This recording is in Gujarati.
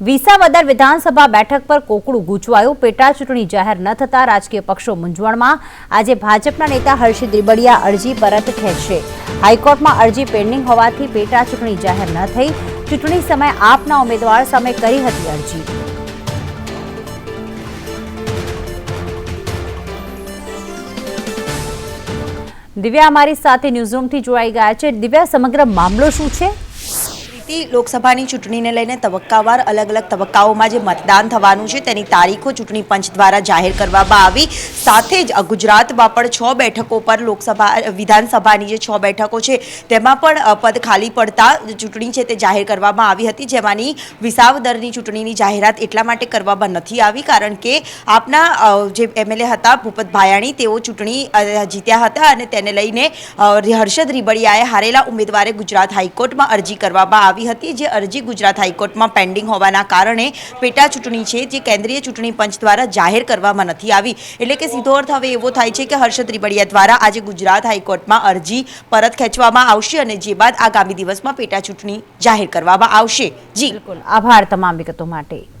વિસાવદર વિધાનસભા બેઠક પર કોકડું ગૂંચવાયું. પેટા ચૂંટણી જાહેર ન થતા રાજકીય પક્ષો મૂંઝવણમાં. આજે ભાજપના નેતા હર્ષિત રીબડિયા અરજી પરત ખેંચશે. હાઈકોર્ટમાં અરજી પેન્ડિંગ હોવાથી પેટા ચૂંટણી જાહેર ન થઈ. ચૂંટણી સમયે આપના ઉમેદવાર સામે કરી હતી અરજી. દિવ્યા અમારી સાથે ન્યૂઝરૂમથી જોડાઈ ગયા છે. દિવ્યા, સમગ્ર મામલો શું છે? પ્રીતિ લોકસભાની ચૂંટણીને લઈને તબક્કાવાર અલગ અલગ તબક્કાઓમાં જે મતદાન થવાનું છે, તેની તારીખો ચૂંટણી પંચ દ્વારા જાહેર કરવામાં આવી. સાથે જ ગુજરાતમાં પણ છ બેઠકો પર લોકસભા, વિધાનસભાની જે છ બેઠકો છે, તેમાં પણ પદ ખાલી પડતા ચૂંટણી છે તે જાહેર કરવામાં આવી હતી. જેમાંની વિસાવદરની ચૂંટણીની જાહેરાત એટલા માટે કરવામાં નથી આવી, કારણ કે આપના જે એમએલએ હતા, ભૂપત ભાયાણી, તેઓ ચૂંટણી જીત્યા હતા અને તેને લઈને હર્ષદ રીબડિયાએ હારેલા ઉમેદવારે ગુજરાત હાઈકોર્ટમાં અરજી કરવામાં આવી. હતી જે અરજી ગુજરાત હાઈકોર્ટમાં પેન્ડિંગ હોવાના કારણે પેટા ચૂંટણી છે જે કેન્દ્રીય ચૂંટણી પંચ દ્વારા જાહેર કરવામાં નથી આવી. એટલે કે સીધો અર્થ હવે એવો થાય છે કે હર્ષદ ત્રિબડિયા દ્વારા આજે ગુજરાત હાઈકોર્ટમાં અરજી પરત ખેંચવામાં આવશે અને જે બાદ આગામી દિવસમાં પેટા ચૂંટણી જાહેર કરવામાં આવશે. જી. બિલકુલ. આભાર તમામ વિગતો માટે.